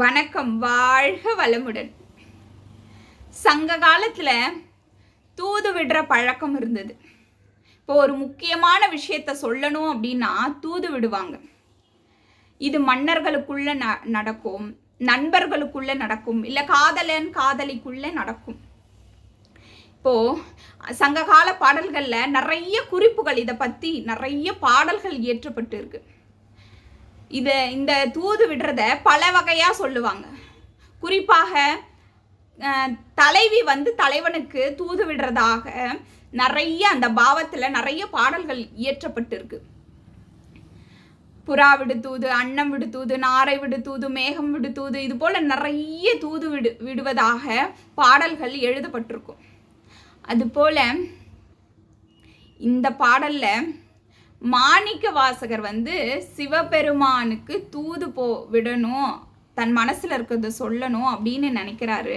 வணக்கம் வாழ்க வளமுடன். சங்க காலத்தில் தூது விடுற பழக்கம் இருந்தது. இப்போ ஒரு முக்கியமான விஷயத்த சொல்லணும் அப்படின்னா தூது விடுவாங்க. இது மன்னர்களுக்குள்ள ந நடக்கும் நண்பர்களுக்குள்ள நடக்கும் இல்லை காதலன் காதலிக்குள்ள நடக்கும். இப்போ சங்ககால பாடல்களில் நிறைய குறிப்புகள் இதை பற்றி நிறைய பாடல்கள் இயற்றப்பட்டு இருக்கு இதை இந்த தூது விடுறத பல வகையாக சொல்லுவாங்க. குறிப்பாக தலைவி வந்து தலைவனுக்கு தூது விடுறதாக நிறைய அந்த பாவத்தில் நிறைய பாடல்கள் இயற்றப்பட்டிருக்கு. புறா விடு தூது அன்னம் விடு தூது நாரை விடு தூது மேகம் விடு தூது இது போல் நிறைய தூது விடு விடுவதாக பாடல்கள் எழுதப்பட்டிருக்கும். அதுபோல் இந்த பாடலில் மாணிக்க வாசகர் வந்து சிவபெருமானுக்கு தூது போ விடணும் தன் மனசில் இருக்கிறத சொல்லணும் அப்படின்னு நினைக்கிறாரு.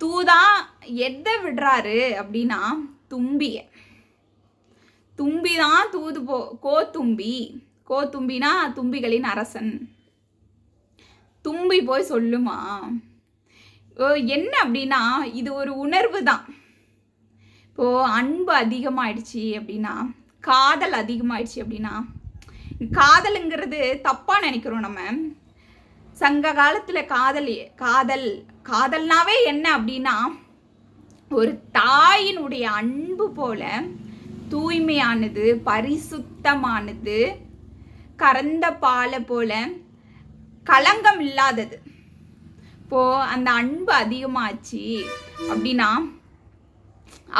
தூதா எதை விடுறாரு அப்படின்னா தும்பிய. தும்பி தான் தூது போ கோத்தும்பி கோத்தும்பினா தும்பிகளின் அரசன். தும்பி போய் சொல்லுமா. ஓ, என்ன அப்படின்னா இது ஒரு உணர்வு தான் இப்போது அன்பு அதிகமாகிடுச்சு அப்படின்னா காதல் அதிகமாயிடுச்சு அப்படின்னா காதலுங்கிறது தப்பாக நினைக்கிறோம் நம்ம. சங்க காலத்தில் காதல் காதல் காதல்னாவே என்ன அப்படின்னா ஒரு தாயினுடைய அன்பு போல தூய்மையானது பரிசுத்தமானது கறந்த பாலை போல களங்கம் இல்லாதது. இப்போது அந்த அன்பு அதிகமாச்சு அப்படின்னா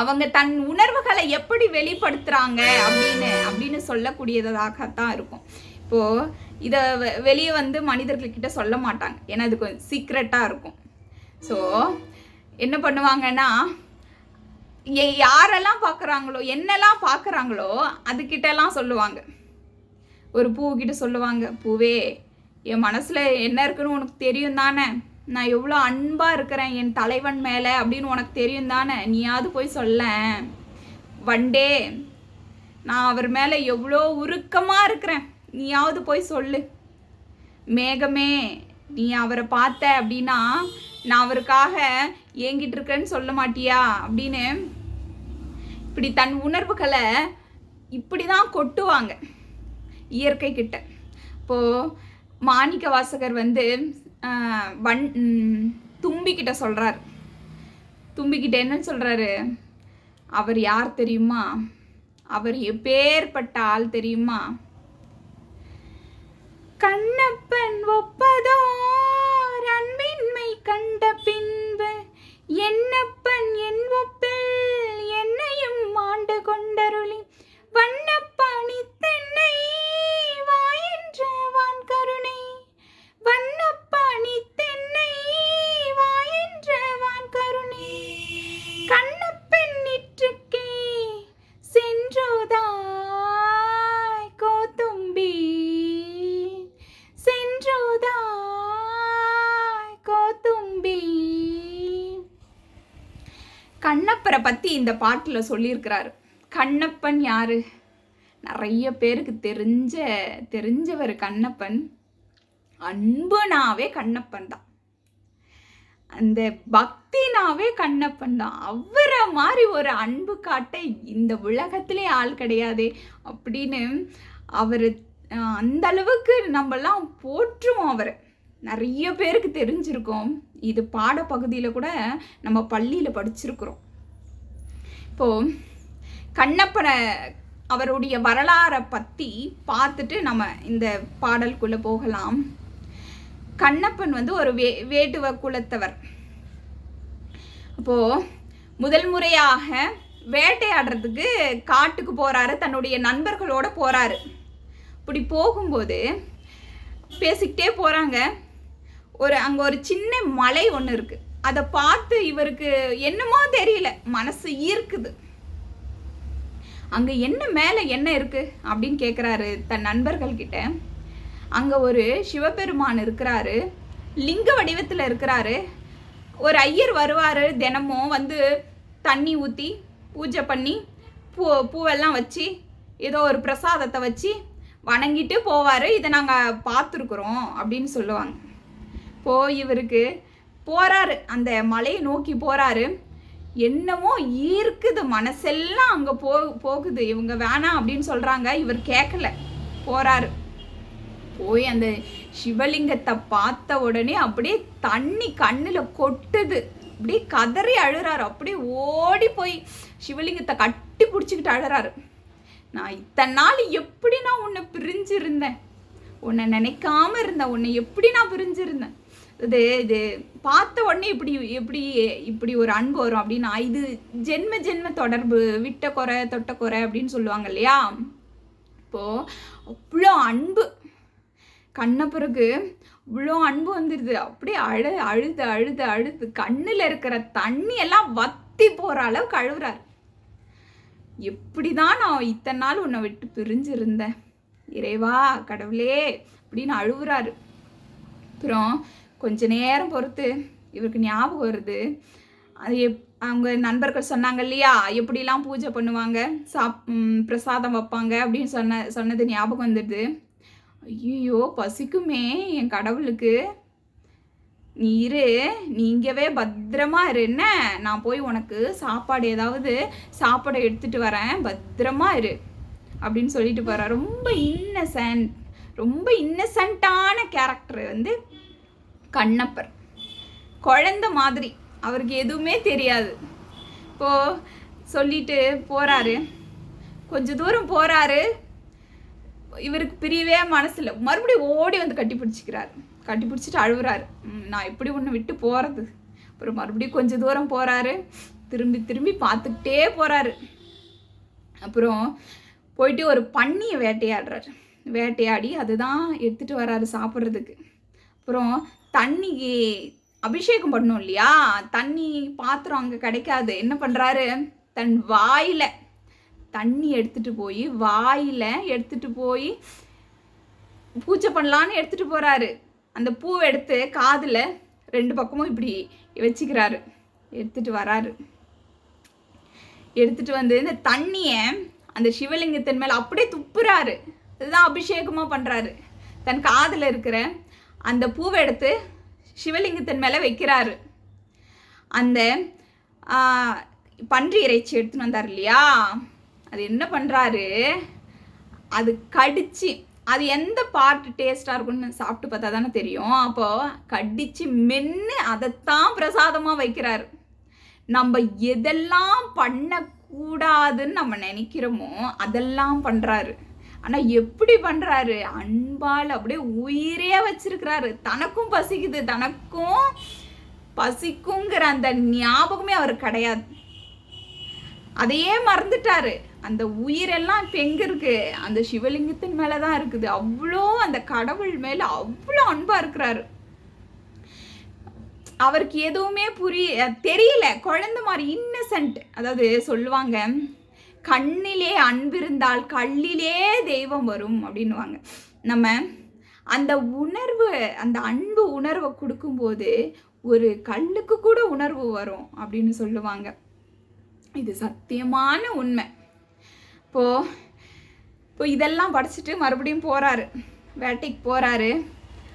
அவங்க தன் உணர்வுகளை எப்படி வெளிப்படுத்துறாங்க அப்படின்னு அப்படின்னு சொல்லக்கூடியதாகத்தான் இருக்கும். இப்போ இதை வெளியே வந்து மனிதர்கள்கிட்ட சொல்ல மாட்டாங்க. ஏன்னா அது கொஞ்சம் சீக்ரெட்டாக இருக்கும். ஸோ என்ன பண்ணுவாங்கன்னா யாரெல்லாம் பார்க்குறாங்களோ என்னெல்லாம் பார்க்குறாங்களோ அதுக்கிட்டலாம் சொல்லுவாங்க. ஒரு பூக்கிட்ட சொல்லுவாங்க பூவே என் மனசில் என்ன இருக்குன்னு உனக்கு தெரியும் தானே நான் எவ்வளோ அன்பாக இருக்கிறேன் என் தலைவன் மேலே அப்படின்னு உனக்கு தெரியும் தானே? நீயாவது போய் சொல்ல வண்டே நான் அவர் மேலே எவ்வளோ உருக்கமாக இருக்கிறேன். நீயாவது போய் சொல்லு. மேகமே நீ அவரை பார்த்த அப்படின்னா நான் அவருக்காக ஏங்கிட்டு இருக்கேன்னு சொல்ல மாட்டியா? அப்படின்னு இப்படி தன் உணர்வுகளை இப்படி தான் கொட்டுவாங்க. இயற்கை கிட்ட இப்போது மாணிக்க வாசகர் வந்து வன் தும்பிக்கிட்ட சொல்கிறார் தும்பிக்கிட்ட என்ன சொல்கிறாரு அவர் யார் தெரியுமா? அவர் எப்பேற்பட்ட ஆள் தெரியுமா? கண்ணப்பன் ஒப்பதோர் அன்பின்மை கண்ட பின்பு என்னப்பன் என் ஒப்பில் என்னையும் ஆண்டு கொண்டருளி. வண்ணப்பாணி தென்னை வாயென்ற வான் கருணை. வண்ணப்ப தென்னை வாயென்ற வான் கருணை. கண்ணப்பன் நிற்றுக்கே சென்றோதாய் கோத்தும்பி சென்றோதாய் கோத்தும்பி கண்ணப்பரை பத்தி இந்த பாட்டுல சொல்லியிருக்கிறாரு. கண்ணப்பன் யாரு? நிறைய பேருக்கு தெரிஞ்ச தெரிஞ்சவர் கண்ணப்பன். அன்புனாவே கண்ணப்பன் தான். அந்த பக்தினாவே கண்ணப்பன் தான். அவரை மாதிரி ஒரு அன்பு காட்ட இந்த உலகத்திலே ஆள் கிடையாதே அப்படின்னு அவர் அந்த அளவுக்கு நம்மலாம் போற்றுவோம் அவரை. நிறைய பேருக்கு தெரிஞ்சிருக்கோம். இது பாடப்பகுதியில் கூட நம்ம பள்ளியில் படிச்சிருக்கிறோம். இப்போ கண்ணப்பனை அவருடைய வரலாறை பற்றி பார்த்துட்டு நம்ம இந்த பாடலுக்குள்ளே போகலாம். கண்ணப்பன் வந்து ஒரு வே வேட்டுவ குலத்தவர். அப்போ முதல் முறையாக வேட்டையாடுறதுக்கு காட்டுக்கு போறாரு தன்னுடைய நண்பர்களோட போறாரு. இப்படி போகும்போது பேசிக்கிட்டே போறாங்க. ஒரு அங்க ஒரு சின்ன மலை ஒன்று இருக்கு. அதை பார்த்து இவருக்கு என்னமோ தெரியல மனசு ஈர்க்குது. அங்க என்ன மேலே என்ன இருக்கு அப்படின்னு கேட்குறாரு தன் நண்பர்கள் கிட்ட அங்கே ஒரு சிவபெருமான் இருக்கிறாரு. லிங்க வடிவத்தில் இருக்கிறாரு. ஒரு ஐயர் வருவார் தினமும் வந்து தண்ணி ஊற்றி பூஜை பண்ணி பூ பூவெல்லாம் வச்சு ஏதோ ஒரு பிரசாதத்தை வச்சு வணங்கிட்டு போவார். இதை நாங்கள் பார்த்துருக்குறோம் அப்படின்னு சொல்லுவாங்க. போய் இவருக்கு போகிறாரு அந்த மலையை நோக்கி போகிறாரு என்னமோ ஈர்க்குது மனசெல்லாம் அங்கே போ போகுது. இவங்க வேணாம் அப்படின்னு சொல்கிறாங்க இவர் கேட்கல போகிறாரு போய் அந்த சிவலிங்கத்தை பார்த்த உடனே அப்படியே தண்ணி கண்ணில் கொட்டுது. அப்படியே கதறி அழுறாரு. அப்படியே ஓடி போய் சிவலிங்கத்தை கட்டி பிடிச்சிக்கிட்டு அழுறாரு. நான் இத்தனை நாள் எப்படி நான் உன்னை பிரிஞ்சிருந்தேன்? உன்னை நினைக்காம இருந்தேன். உன்னை எப்படி நான் பிரிஞ்சிருந்தேன்? இது இது பார்த்த உடனே இப்படி எப்படி இப்படி ஒரு அன்பு வரும் அப்படின்னா. இது ஜென்ம ஜென்ம தொடர்பு விட்ட குறை தொட்ட குறை அப்படின்னு சொல்லுவாங்க இல்லையா? இப்போது அவ்வளோ அன்பு. கண்ண பிறகு இவ்வளோ அன்பு வந்துடுது அப்படியே அழு அழுது அழுது அழுது கண்ணில் இருக்கிற தண்ணி எல்லாம் வத்தி போகிற அளவுக்கு அழுகுறார் எப்படி தான் நான் இத்தனை நாள் உன்னை விட்டு பிரிஞ்சிருந்தேன்? இறைவா கடவுளே அப்படின்னு அழுகுறாரு அப்புறம் கொஞ்ச நேரம் பொறுத்து இவருக்கு ஞாபகம் வருது. அது எப் அவங்க நண்பர்கள் சொன்னாங்க இல்லையா? எப்படிலாம் பூஜை பண்ணுவாங்க? சாப் பிரசாதம் வைப்பாங்க அப்படின்னு சொன்ன சொன்னது ஞாபகம் வந்துடுது ஐயோ பசிக்குமே என் கடவுளுக்கு. நீ இரு நீங்கவே பத்திரமா இரு. என்ன? நான் போய் உனக்கு சாப்பாடு ஏதாவது சாப்பாடை எடுத்துட்டு வரேன். பத்திரமா இரு. அப்படின்னு சொல்லிட்டு போற. ரொம்ப இன்னசென்ட் ரொம்ப இன்னசென்ட்டான கேரக்டர் வந்து கண்ணப்பர். குழந்த மாதிரி. அவருக்கு எதுவுமே தெரியாது. இப்போது சொல்லிட்டு போகிறாரு கொஞ்ச தூரம் போகிறாரு இவருக்கு பிரியவே மனசில் மறுபடியும் ஓடி வந்து கட்டி பிடிச்சிக்கிறாரு. கட்டி பிடிச்சிட்டு அழுகுறாரு நான் எப்படி ஒன்று விட்டு போகிறது அப்புறம் மறுபடியும் கொஞ்சம் தூரம் போகிறாரு திரும்பி திரும்பி பார்த்துக்கிட்டே போகிறாரு அப்புறம் போயிட்டு ஒரு பன்னியை வேட்டையாடுறாரு. வேட்டையாடி அதுதான் எடுத்துகிட்டு வராரு சாப்பிட்றதுக்கு. அப்புறம் தண்ணி அபிஷேகம் பண்ணும் இல்லையா? தண்ணி பாத்திரம் அங்கே கிடைக்காது. என்ன பண்ணுறாரு தன் வாயில் தண்ணி எடுத்துகிட்டு போய் வாயில் எடுத்துகிட்டு போய் பூஜை பண்ணலான்னு எடுத்துகிட்டு போகிறாரு அந்த பூவை எடுத்து காதில் ரெண்டு பக்கமும் இப்படி வச்சுக்கிறாரு. எடுத்துகிட்டு வராரு. எடுத்துகிட்டு வந்து இந்த தண்ணியை அந்த சிவலிங்கத்தின் மேலே அப்படியே துப்புறாரு. இதுதான் அபிஷேகமாக பண்ணுறாரு தன் காதில் இருக்கிற அந்த பூவை எடுத்து சிவலிங்கத்தின் மேலே வைக்கிறாரு. அந்த பன்றி இறைச்சி எடுத்துன்னு வந்தார் இல்லையா? அது என்ன பண்ணுறாரு அது கடிச்சு அது எந்த பார்ட் டேஸ்ட்டாக இருக்கும்னு சாப்பிட்டு பார்த்தா தானே தெரியும். அப்போது கடிச்சு மென்று அதைத்தான் பிரசாதமாக வைக்கிறாரு. நம்ம எதெல்லாம் பண்ணக்கூடாதுன்னு நம்ம நினைக்கிறோமோ அதெல்லாம் பண்ணுறாரு ஆனால் எப்படி பண்ணுறாரு அன்பால் அப்படியே உயிரே வச்சிருக்கிறாரு. தனக்கும் பசிக்குது தனக்கும் பசிக்குங்கிற அந்த ஞாபகமே அவர் கிடையாது. அதையே மறந்துட்டாரு. அந்த உயிரெல்லாம் இப்போ எங்கே இருக்குது அந்த சிவலிங்கத்தின் மேலே தான் இருக்குது. அவ்வளோ அந்த கடவுள் மேலே அவ்வளோ அன்பாக இருக்கிறாரு. அவருக்கு எதுவுமே புரிய தெரியல. குழந்த மாதிரி இன்னசென்ட் அதாவது சொல்லுவாங்க கண்ணிலே அன்பிருந்தால் கல்லிலே தெய்வம் வரும் அப்படின்வாங்க நம்ம அந்த உணர்வு அந்த அன்பு உணர்வை கொடுக்கும்போது ஒரு கல்லுக்கு கூட உணர்வு வரும் அப்படின்னு சொல்லுவாங்க. இது சத்தியமான உண்மை. இப்போது இப்போ இதெல்லாம் படிச்சுட்டு மறுபடியும் போகிறாரு வேட்டைக்கு போகிறாரு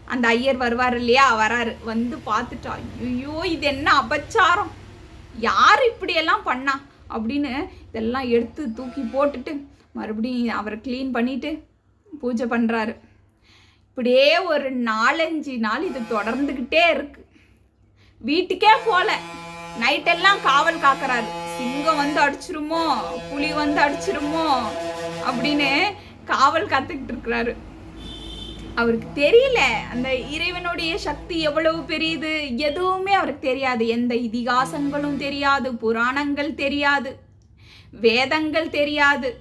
அந்த ஐயர் வருவார் இல்லையா? வராரு. வந்து பார்த்துட்டா ஐயோ இது என்ன அபச்சாரம்? யார் இப்படியெல்லாம் பண்ணா? அப்படின்னு இதெல்லாம் எடுத்து தூக்கி போட்டுட்டு மறுபடியும் அவரை க்ளீன் பண்ணிவிட்டு பூஜை பண்ணுறாரு இப்படியே ஒரு நாலஞ்சு நாள் இது தொடர்ந்துக்கிட்டே இருக்கு. வீட்டுக்கே போகல நைட்டெல்லாம் காவல் காக்கிறாரு. சிங்கம் வந்து அடிச்சிருமோ? புலி வந்து அடிச்சிருமோ? அப்படின்னு காவல் காத்துக்கிட்டு இருக்கிறாரு. அவருக்கு தெரியல. அந்த இறைவனுடைய சக்தி எவ்வளவு பெரியது? எதுவுமே அவருக்கு தெரியாது. எந்த இதிகாசங்களும் தெரியாது. புராணங்கள் தெரியாது. வேதங்கள் தெரியாது.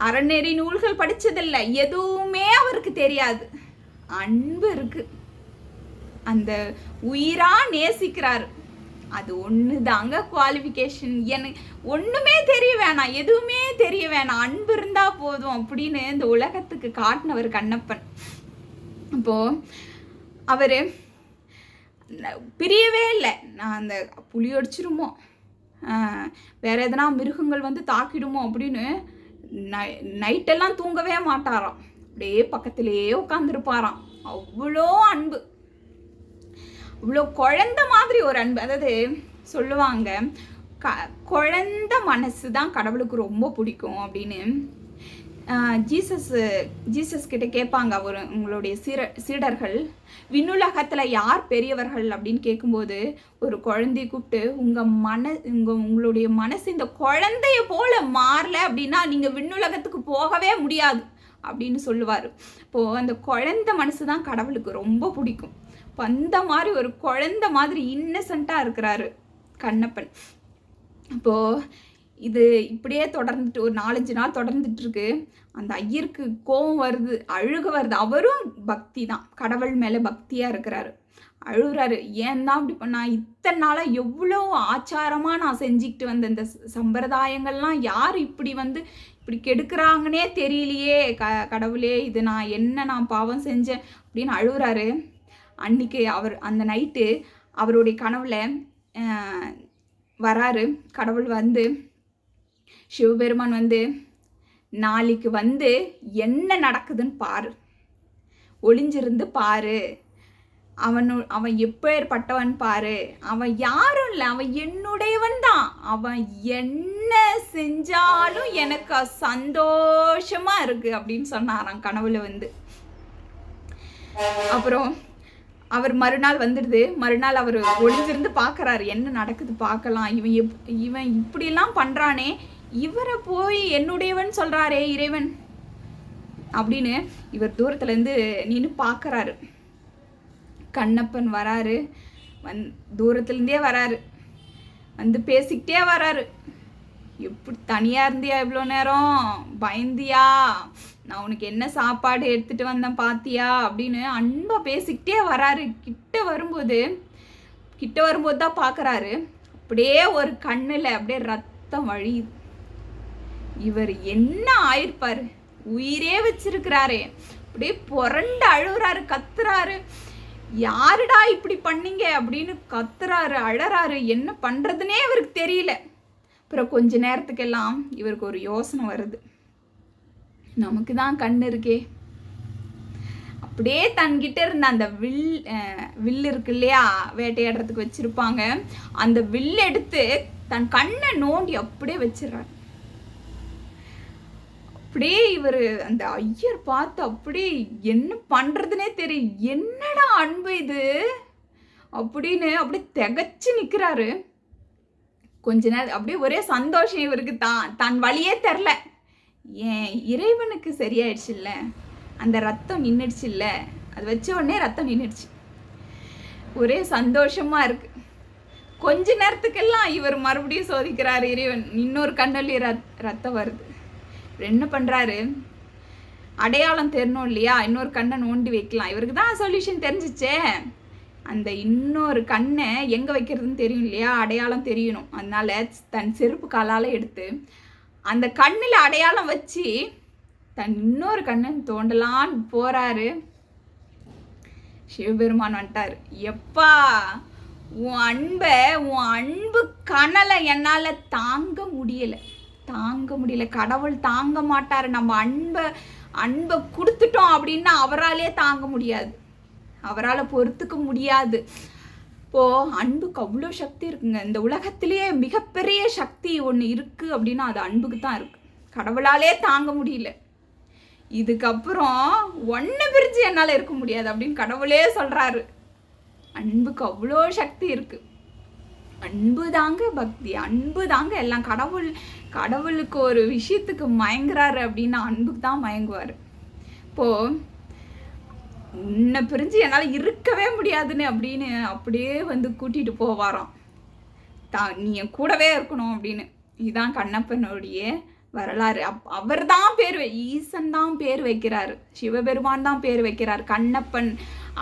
அறநெறி நூல்கள் படிச்சதில்ல. எதுவுமே அவருக்கு தெரியாது. அன்பு இருக்கு. அந்த உயிரா நேசிக்கிறாரு. அது ஒன்று தாங்க குவாலிஃபிகேஷன் எனக்கு ஒன்றுமே தெரிய வேணாம். எதுவுமே தெரிய வேணாம். அன்பு இருந்தால் போதும் அப்படின்னு இந்த உலகத்துக்கு காட்டினவர் கண்ணப்பன். இப்போது அவர் பிரியவே இல்லை. நான் அந்த புளி அடிச்சிருமோ வேற எதனா மிருகங்கள் வந்து தாக்கிடுமோ அப்படின்னு நை நைட்டெல்லாம் தூங்கவே மாட்டாராம். அப்படியே பக்கத்திலேயே உட்காந்துருப்பாராம் அவ்வளோ அன்பு. இவ்வளோ குழந்த மாதிரி ஒரு அன்பு. அதாவது சொல்லுவாங்க க குழந்த மனசு தான் கடவுளுக்கு ரொம்ப பிடிக்கும் அப்படின்னு. ஜீசஸ் ஜீசஸ் கிட்ட கேட்பாங்க அவர் உங்களுடைய சீர சீடர்கள் விண்ணுலகத்தில் யார் பெரியவர்கள் அப்படின்னு கேட்கும்போது ஒரு குழந்தைய கூப்பிட்டு உங்கள் மன உங்கள் உங்களுடைய மனசு இந்த குழந்தைய போல மாறல அப்படின்னா நீங்கள் விண்ணுலகத்துக்கு போகவே முடியாது. அப்படின்னு சொல்லுவார். இப்போது அந்த குழந்த மனசு தான் கடவுளுக்கு ரொம்ப பிடிக்கும். பந்த மாதிரி ஒரு குழந்த மாதிரி இன்னசென்ட்டாக இருக்கிறாரு கண்ணப்பன். இப்போது இது இப்படியே தொடர்ந்துட்டு ஒரு நாலஞ்சு நாள் தொடர்ந்துட்டு இருக்கு அந்த ஐயருக்கு கோபம் வருது அழுக வருது. அவரும் பக்தி தான். கடவுள் மேலே பக்தியாக இருக்கிறாரு. அழுகுறாரு. ஏன் தான் அப்படி பண்ணா? இத்தனை நாளாக எவ்வளோ ஆச்சாரமாக நான் செஞ்சுக்கிட்டு வந்த இந்த சம்பிரதாயங்கள்லாம் யார் இப்படி வந்து இப்படி கெடுக்கிறாங்கன்னே தெரியலையே. க கடவுளே இது நான் என்ன நான் பாவம் செஞ்சேன் அப்படின்னு அழுகுறாரு. அன்னைக்கு அவர் அந்த நைட்டு அவருடைய கனவுல வராரு. கடவுள் வந்து சிவபெருமான் வந்து நாளைக்கு வந்து என்ன நடக்குதுன்னு பாரு. ஒளிஞ்சிருந்து பாரு. அவனு அவன் எப்பேற்பட்டவன் பாரு. அவன் யாரும் இல்லை. அவன் என்னுடையவன் தான். அவன் என்ன செஞ்சாலும் எனக்கு சந்தோஷமா இருக்கு அப்படின்னு சொன்னாராம் கனவுல வந்து. அப்புறம் அவர் மறுநாள் வந்துடுது. மறுநாள் அவர் ஒளிஞ்சிருந்து பார்க்குறாரு. என்ன நடக்குது பார்க்கலாம். இவன் எப் இவன் இப்படிலாம் பண்ணுறானே இவரை போய் என்னுடையவன் சொல்கிறாரே இறைவன். அப்படின்னு இவர் தூரத்துலேருந்து நின்று பார்க்குறாரு. கண்ணப்பன் வராரு. வந் தூரத்துலேருந்தே வராரு. வந்து பேசிக்கிட்டே வராரு. எப்படி தனியாக இருந்தியா இவ்வளோ நேரம்? பயந்தியா? நான் உனக்கு என்ன சாப்பாடு எடுத்துகிட்டு வந்தேன் பாத்தியா? அப்படின்னு அன்பாக பேசிக்கிட்டே வராரு. கிட்ட வரும்போது கிட்ட வரும்போது தான் பார்க்குறாரு அப்படியே ஒரு கண்ணில் அப்படியே ரத்தம் வழியுது. இவர் என்ன ஆயிருப்பாரு? உயிரே வச்சிருக்கிறாரே. அப்படியே புரண்டு அழுகுறாரு கத்துறாரு. யாருடா இப்படி பண்ணீங்க? அப்படின்னு கத்துறாரு அழறாரு. என்ன பண்ணுறதுனே இவருக்கு தெரியல. அப்புறம் கொஞ்ச நேரத்துக்கெல்லாம் இவருக்கு ஒரு யோசனை வருது. நமக்கு தான் கண் இருக்கே. அப்படியே தன்கிட்ட இருந்த அந்த வில் வில் இருக்கு இல்லையா? வேட்டையாடுறதுக்கு வச்சிருப்பாங்க. அந்த வில் எடுத்து தன் கண்ணை நோண்டி அப்படியே வச்சிடுறாரு. அப்படியே இவர் அந்த ஐயர் பார்த்து அப்படியே என்ன பண்ணுறதுனே தெரியும் என்னடா அன்பு இது? அப்படின்னு அப்படியே திகச்சு நிற்கிறாரு கொஞ்ச நேரம் அப்படியே ஒரே சந்தோஷம் இவருக்கு தான். தன் வழியே தெரில. ஏன் இறைவனுக்கு சரியாயிடுச்சு இல்லை அந்த ரத்தம் நின்றுடுச்சு இல்லை அது வச்ச உடனே ரத்தம் நின்றுடுச்சு ஒரே சந்தோஷமாக இருக்குது கொஞ்ச நேரத்துக்கெல்லாம் இவர் மறுபடியும் சோதிக்கிறார் இறைவன். இன்னொரு கண்ணல்லி ரத் ரத்தம் வருது. என்ன பண்ணுறாரு அடையாளம் தெரியணும் இல்லையா? இன்னொரு கண்ணை நோண்டி வைக்கலாம். இவருக்கு தான் சொல்யூஷன் தெரிஞ்சிச்சே. அந்த இன்னொரு கண்ணை எங்கே வைக்கிறதுன்னு தெரியும் இல்லையா? அடையாளம் தெரியணும். அதனால தன் செருப்பு காலால் எடுத்து அந்த கண்ணில் அடையாளம் வச்சு தன் இன்னொரு கண்ணை தோண்டலான்னு போகிறாரு சிவபெருமான் வந்துட்டார். எப்பா உன் அன்பை உன் அன்பு கனலை என்னால் தாங்க முடியலை. தாங்க முடியல. கடவுள் தாங்க மாட்டார். நம்ம அன்பை அன்பை கொடுத்துட்டோம் அப்படின்னா அவராலே தாங்க முடியாது. அவரால் பொறுத்துக்க முடியாது. இப்போது அன்புக்கு அவ்வளோ சக்தி இருக்குங்க. இந்த உலகத்திலேயே மிகப்பெரிய சக்தி ஒன்று இருக்குது அப்படின்னா அது அன்புக்கு தான் இருக்குது கடவுளாலே தாங்க முடியல. இதுக்கப்புறம் ஒன்று பிரிஞ்சு என்னால் இருக்க முடியாது அப்படின்னு கடவுளே சொல்கிறாரு அன்புக்கு அவ்வளோ சக்தி இருக்குது அன்பு தாங்க பக்தி அன்பு தாங்க எல்லாம். கடவுள் கடவுளுக்கு ஒரு விஷயத்துக்கு மயங்குறாரு அப்படின்னா அன்புக்கு தான் மயங்குவார். இப்போது உன்னை பிரிஞ்சு என்னால் இருக்கவே முடியாதுன்னு அப்படின்னு அப்படியே வந்து கூட்டிகிட்டு போவாராம் தா நீ என் கூடவே இருக்கணும் அப்படின்னு. இதுதான் கண்ணப்பனுடைய வரலாறு. அப் அவர் தான் பேர் ஈசன் தான் பேர் வைக்கிறாரு. சிவபெருமான் தான் பேர் வைக்கிறார். கண்ணப்பன்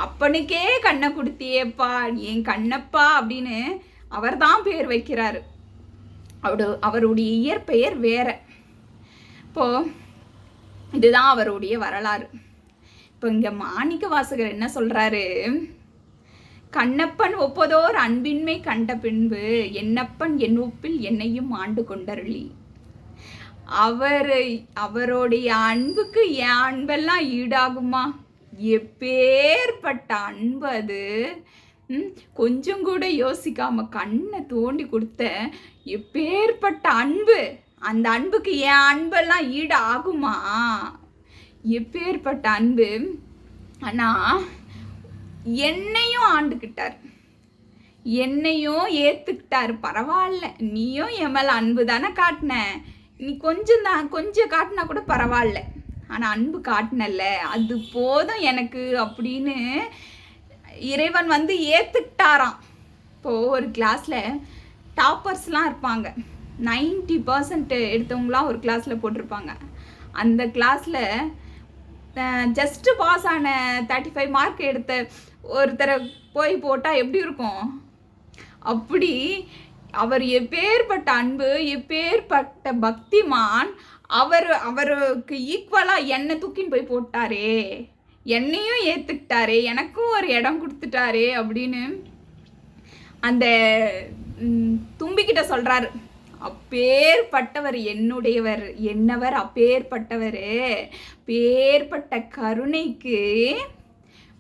அப்பனுக்கே கண்ணை கொடுத்தியேப்பா என் கண்ணப்பா அப்படின்னு அவர் தான் பேர் வைக்கிறாரு. அவரு அவருடைய இயற்பெயர் வேற. இப்போ இதுதான் அவருடைய வரலாறு. இப்போ இங்கே மாணிக்க வாசகர் என்ன சொல்கிறாரு கண்ணப்பன் ஒப்பதோர் அன்பின்மை கண்ட பின்பு என்னப்பன் என் ஒப்பில் என்னையும் ஆண்டு கொண்டருளி. அவர் அவருடைய அன்புக்கு என் அன்பெல்லாம் ஈடாகுமா? எப்பேற்பட்ட அன்பு அது. ம் கொஞ்சம் கூட யோசிக்காம கண்ணை தோண்டி கொடுத்த எப்பேற்பட்ட அன்பு. அந்த அன்புக்கு என் அன்பெல்லாம் ஈடு ஆகுமா எப்பேற்பட்ட அன்பு ஆனால் என்னையும் ஆண்டுக்கிட்டார் என்னையும் ஏற்றுக்கிட்டாரு பரவாயில்ல. நீயும் என் மேலே அன்பு தானே காட்டின. நீ கொஞ்சம் தான் கொஞ்சம் காட்டினா கூட பரவாயில்ல. ஆனால் அன்பு காட்டினல்ல. அது போதும் எனக்கு அப்படின்னு இறைவன் வந்து ஏற்றுக்கிட்டாராம் இப்போது ஒரு கிளாஸில் டாப்பர்ஸ்லாம் இருப்பாங்க. நைன்டி பர்சன்ட் எடுத்தவங்களாம் ஒரு கிளாஸில் போட்டிருப்பாங்க. அந்த கிளாஸில் ஜஸ்ட்டு பாஸ் ஆன தேர்ட்டி ஃபைவ் மார்க் எடுத்த ஒருத்தரை போய் போட்டால் எப்படி இருக்கும்? அப்படி அவர் எப்பேற்பட்ட அன்பு எப்பேற்பட்ட பக்திமான் அவர் அவருக்கு ஈக்குவலாக என்னை தூக்கின்னு போய் போட்டாரே. என்னையும் ஏற்றுக்கிட்டாரே எனக்கும் ஒரு இடம் கொடுத்துட்டாரே அப்படின்னு அந்த தும்பிக்கிட்ட சொல்கிறாரு அப்பேற்பட்டவர் என்னுடையவர் என்னவர் அப்பேற்பட்டவர்? பேர்பட்ட கருணைக்கு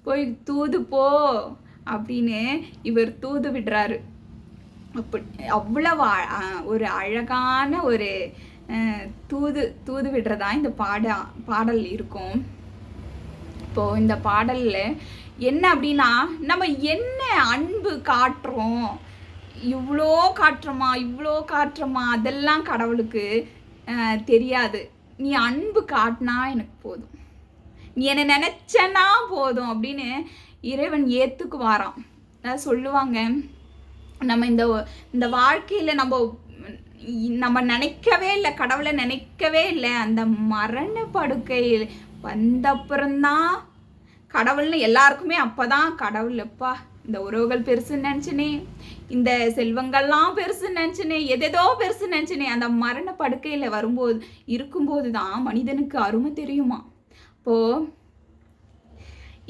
போய் தூது போ அப்படின்னு இவர் தூது விடுறாரு. அப்படி அவ்வளவு ஒரு அழகான ஒரு தூது தூது விடுறதா இந்த பாட பாடல் இருக்கும். இப்போது இந்த பாடலில் என்ன அப்படின்னா நம்ம என்ன அன்பு காட்டுறோம் இவ்வளோ காற்றமா இவ்வளோ காற்றமா அதெல்லாம் கடவுளுக்கு தெரியாது. நீ அன்பு காட்டினா எனக்கு போதும். நீ என்னை நினச்சனா போதும் அப்படின்னு இறைவன் ஏற்றுக்குவாராம் சொல்லுவாங்க நம்ம இந்த இந்த வாழ்க்கையில் நம்ம நம்ம நினைக்கவே இல்லை கடவுளை நினைக்கவே இல்லை. அந்த மரண படுக்கையில் வந்தப்புறம்தான் கடவுள்னு எல்லாருக்குமே அப்போதான் கடவுள் எப்பா? இந்த உறவுகள் பெருசுன்னு நினச்சினே இந்த செல்வங்கள்லாம் பெருசுன்னு நினச்சினே எதேதோ பெருசுன்னு நினச்சினே அந்த மரண படுக்கையில் வரும்போது இருக்கும்போது தான் மனிதனுக்கு அருமை தெரியுமா? அப்போது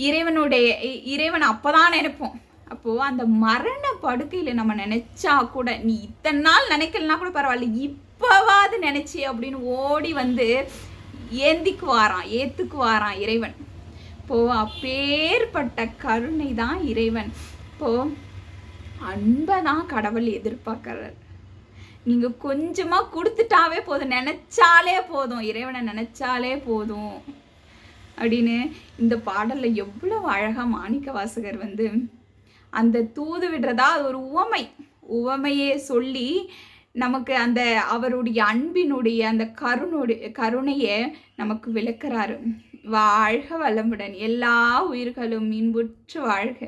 இறைவனுடைய இறைவன் அப்போ தான் நினைப்போம். அப்போது அந்த மரண படுக்கையில் நம்ம நினச்சா கூட நீ இத்தனை நாள் நினைக்கலனா கூட பரவாயில்ல இப்போவாது நினச்சி அப்படின்னு ஓடி வந்து ஏந்திக்கு வாரான் வாரான் இறைவன். இப்போ அப்பேற்பட்ட கருணை தான் இறைவன். இப்போது அன்பை தான் கடவுள் எதிர்பார்க்குறார். நீங்கள் கொஞ்சமாக கொடுத்துட்டாவே போதும். நினச்சாலே போதும். இறைவனை நினச்சாலே போதும். அப்படின்னு இந்த பாடலில் எவ்வளோ அழகாக மாணிக்க வாசகர் வந்து அந்த தூது விடுறதா அது ஒரு உவமை. உவமையே சொல்லி நமக்கு அந்த அவருடைய அன்பினுடைய அந்த கருணுடைய கருணையை நமக்கு விளக்குறாரு. வாழ்க வளமுடன். எல்லா உயிர்களும் இன்புற்று வாழ்க.